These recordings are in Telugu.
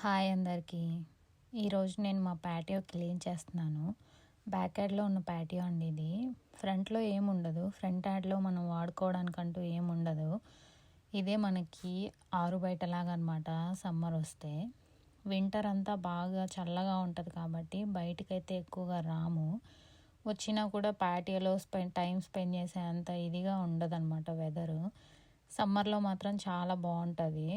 హాయ్ అందరికీ. ఈరోజు నేను మా ప్యాటియో క్లీన్ చేస్తున్నాను. బ్యాక్ యార్డ్లో ఉన్న ప్యాటియో అండి ఇది. ఫ్రంట్లో ఏముండదు ఫ్రంట్ యార్డ్లో మనం వాడుకోవడానికంటూ ఏముండదు ఇదే మనకి ఆరు బయటలాగా అనమాట సమ్మర్ వస్తే. వింటర్ అంతా బాగా చల్లగా ఉంటుంది కాబట్టి బయటకైతే ఎక్కువగా రాము. వచ్చినా కూడా ప్యాటియోలో స్పెండ్ టైం స్పెండ్ చేసే అంత ఇదిగా ఉండదన్నమాట వెదరు. సమ్మర్లో మాత్రం చాలా బాగుంటుంది.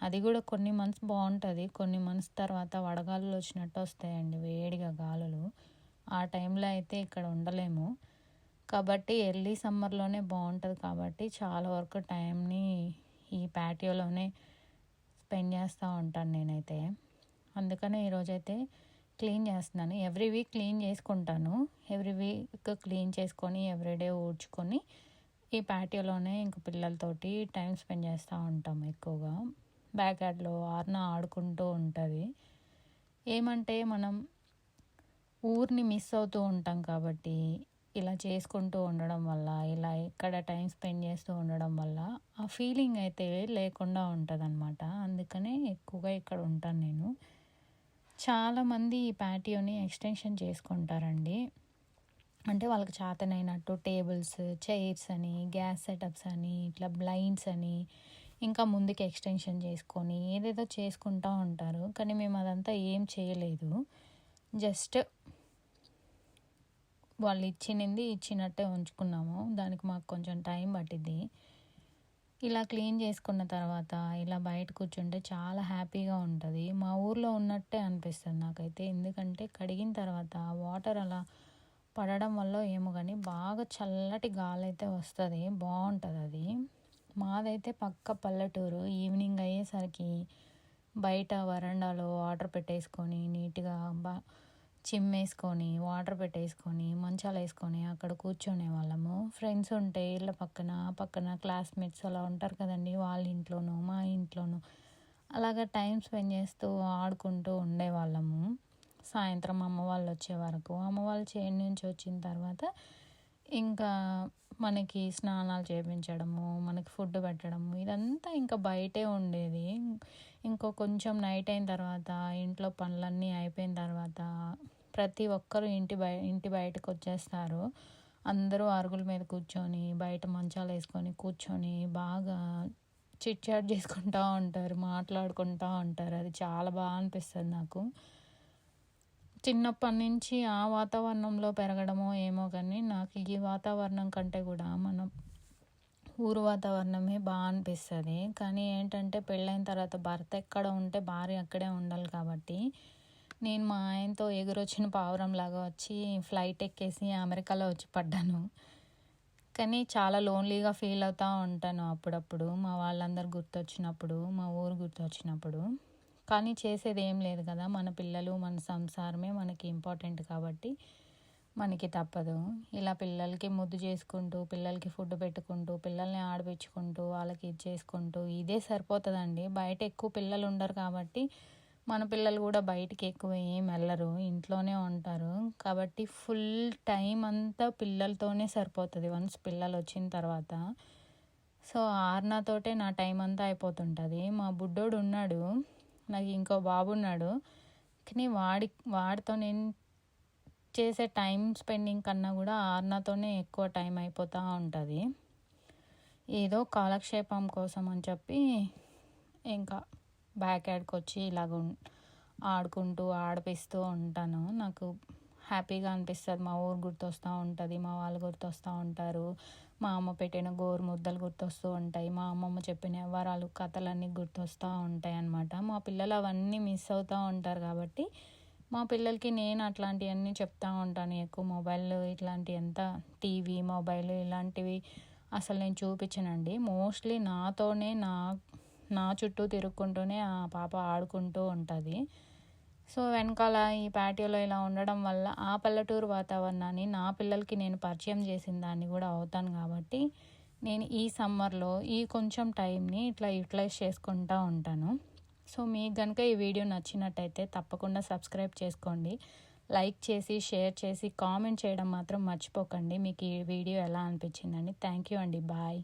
అది కూడా కొన్ని మంత్స్ బాగుంటుంది. కొన్ని మంత్స్ తర్వాత వడగాలులు వచ్చినట్టు వస్తాయండి వేడిగా గాలులు. ఆ టైంలో అయితే ఇక్కడ ఉండలేము. కాబట్టి ఎర్లీ సమ్మర్లోనే బాగుంటుంది కాబట్టి చాలా వరకు టైంని ఈ ప్యాటియోలోనే స్పెండ్ చేస్తూ ఉంటాను నేనైతే. అందుకనే ఈరోజైతే క్లీన్ చేస్తున్నాను. ఎవ్రీ వీక్ క్లీన్ చేసుకుంటాను. ఎవ్రీ వీక్ క్లీన్ చేసుకొని ఎవ్రీడే ఊడ్చుకొని ఈ ప్యాటియోలోనే ఇంక పిల్లలతోటి టైం స్పెండ్ చేస్తూ ఉంటాం ఎక్కువగా. బ్యాక్ యార్డ్లో ఆర్న ఆడుకుంటూ ఉంటుంది. ఏమంటే మనం ఊరిని మిస్ అవుతూ ఉంటాం కాబట్టి ఇలా చేసుకుంటూ ఉండడం వల్ల ఇలా ఇక్కడ టైం స్పెండ్ చేస్తూ ఉండడం వల్ల ఆ ఫీలింగ్ అయితే లేకుండా ఉంటుంది అనమాట అందుకనే ఎక్కువగా ఇక్కడ ఉంటాను నేను. చాలామంది ఈ ప్యాటియోని ఎక్స్టెన్షన్ చేసుకుంటారండి. అంటే వాళ్ళకి చేతనైనట్టు టేబుల్స్ చైర్స్ అని గ్యాస్ సెటప్స్ అని ఇట్లా బ్లైండ్స్ అని ఇంకా ముందుకు ఎక్స్టెన్షన్ చేసుకొని ఏదేదో చేసుకుంటూ ఉంటారు. కానీ మేము అదంతా ఏం చేయలేదు. జస్ట్ వాళ్ళు ఇచ్చినది ఇచ్చినట్టే ఉంచుకున్నాము. దానికి మాకు కొంచెం టైం పట్టింది ఇలా క్లీన్ చేసుకున్న తర్వాత ఇలా బయట కూర్చుంటే చాలా హ్యాపీగా ఉంటుంది. మా ఊర్లో ఉన్నట్టే అనిపిస్తుంది నాకైతే. ఎందుకంటే కడిగిన తర్వాత వాటర్ అలా పడడం వల్ల ఏమో కానీ బాగా చల్లటి గాలి అయితే వస్తుంది. బాగుంటుంది అది. మాదైతే పక్క పల్లెటూరు. ఈవినింగ్ అయ్యేసరికి బయట వరండాలో వాటర్ పెట్టేసుకొని నీట్గా బా చిమ్మేసుకొని వాటర్ పెట్టేసుకొని మంచాలు వేసుకొని అక్కడ కూర్చునే వాళ్ళము. ఫ్రెండ్స్ ఉంటే ఇళ్ళ పక్కన పక్కన క్లాస్మేట్స్ అలా ఉంటారు కదండి వాళ్ళ ఇంట్లోనూ మా ఇంట్లోనూ. అలాగా టైం స్పెండ్ చేస్తూ ఆడుకుంటూ ఉండేవాళ్ళము సాయంత్రం అమ్మ వాళ్ళు వచ్చే వరకు. అమ్మ వాళ్ళు చేను నుంచి వచ్చిన తర్వాత ఇంకా మనకి స్నానాలు చేయించడము మనకి ఫుడ్ పెట్టడము ఇదంతా ఇంకా బయటే ఉండేది. ఇంకో కొంచెం నైట్ అయిన తర్వాత ఇంట్లో పనులన్నీ అయిపోయిన తర్వాత ప్రతి ఒక్కరు ఇంటి బయ ఇంటి బయటకు వచ్చేస్తారు. అందరూ అరుగుల మీద కూర్చొని బయట మంచాలు వేసుకొని కూర్చొని బాగా చిట్ చాట్ చేసుకుంటూ ఉంటారు మాట్లాడుకుంటూ ఉంటారు. అది చాలా బాగా అనిపిస్తుంది నాకు. చిన్నప్పటి నుంచి ఆ వాతావరణంలో పెరగడమో ఏమో కానీ నాకు ఈ వాతావరణం కంటే కూడా మనం ఊరు వాతావరణమే బాగా అనిపిస్తుంది. కానీ ఏంటంటే పెళ్ళైన తర్వాత భర్త ఎక్కడ ఉంటే భార్య అక్కడే ఉండాలి కాబట్టి నేను మా ఆయనతో ఎగురొచ్చిన పావురం లాగా వచ్చి ఫ్లైట్ ఎక్కేసి అమెరికాలో వచ్చి పడ్డాను. కానీ చాలా లోన్లీగా ఫీల్ అవుతూ ఉంటాను అప్పుడప్పుడు. మా వాళ్ళందరూ గుర్తొచ్చినప్పుడు మా ఊరు గుర్తొచ్చినప్పుడు. కానీ చేసేది ఏం లేదు కదా. మన పిల్లలు మన సంసారమే మనకి ఇంపార్టెంట్ కాబట్టి మనకి తప్పదు. ఇలా పిల్లలకి ముద్దు చేసుకుంటూ పిల్లలకి ఫుడ్ పెట్టుకుంటూ పిల్లల్ని ఆడిపించుకుంటూ వాళ్ళకి ఇది చేసుకుంటూ ఇదే సరిపోతుందండి. బయట ఎక్కువ పిల్లలు ఉండరు కాబట్టి మన పిల్లలు కూడా బయటికి ఎక్కువ ఏం వెళ్ళరు. ఇంట్లోనే ఉంటారు. కాబట్టి ఫుల్ టైం అంతా పిల్లలతోనే సరిపోతుంది వన్స్ పిల్లలు వచ్చిన తర్వాత. సో ఆర్నాతోటే నా టైం అంతా అయిపోతుంటుంది. మా బుడ్డోడు ఉన్నాడు. నాకు ఇంకో బాబు ఉన్నాడు. కానీ వాడి వాడితో నేను చేసే టైం స్పెండింగ్ కన్నా కూడా ఆర్నాతోనే ఎక్కువ టైం అయిపోతూ ఉంటుంది. ఏదో కాలక్షేపం కోసం అని చెప్పి ఇంకా బ్యాక్ యాడ్కి వచ్చి ఇలాగ ఆడుకుంటూ ఆడిపిస్తూ ఉంటాను. నాకు హ్యాపీగా అనిపిస్తుంది. మా ఊరు గుర్తొస్తూ ఉంటుంది. మా వాళ్ళు గుర్తొస్తూ ఉంటారు. మా అమ్మ పెట్టిన గోరు ముద్దలు గుర్తొస్తూ ఉంటాయి. మా అమ్మమ్మ చెప్పిన వరాలు కథలన్నీ గుర్తొస్తూ ఉంటాయి అన్నమాట. మా పిల్లలు అవన్నీ మిస్ అవుతూ ఉంటారు కాబట్టి మా పిల్లలకి నేను అట్లాంటివన్నీ చెప్తూ ఉంటాను. ఎక్కువ మొబైల్ ఇట్లాంటి ఎంత టీవీ మొబైల్ ఇలాంటివి అసలు నేను చూపించనండి. మోస్ట్లీ నాతోనే నా నా చుట్టూ తిరుక్కుంటూనే ఆ పాప ఆడుకుంటూ ఉంటుంది. సో వెనకాల ఈ ప్యాటియోలో ఇలా ఉండడం వల్ల ఆ పల్లెటూరు వాతావరణాన్ని నా పిల్లలకి నేను పరిచయం చేసిన దాన్ని కూడా అవుతాను కాబట్టి నేను ఈ సమ్మర్లో ఈ కొంచెం టైంని ఇట్లా యూటిలైజ్ చేసుకుంటూ ఉంటాను. సో మీకు కనుక ఈ వీడియో నచ్చినట్టయితే తప్పకుండా సబ్స్క్రైబ్ చేసుకోండి. లైక్ చేసి షేర్ చేసి కామెంట్ చేయడం మాత్రం మర్చిపోకండి. మీకు ఈ వీడియో ఎలా అనిపించిందండి? థ్యాంక్ యూ అండి. బాయ్.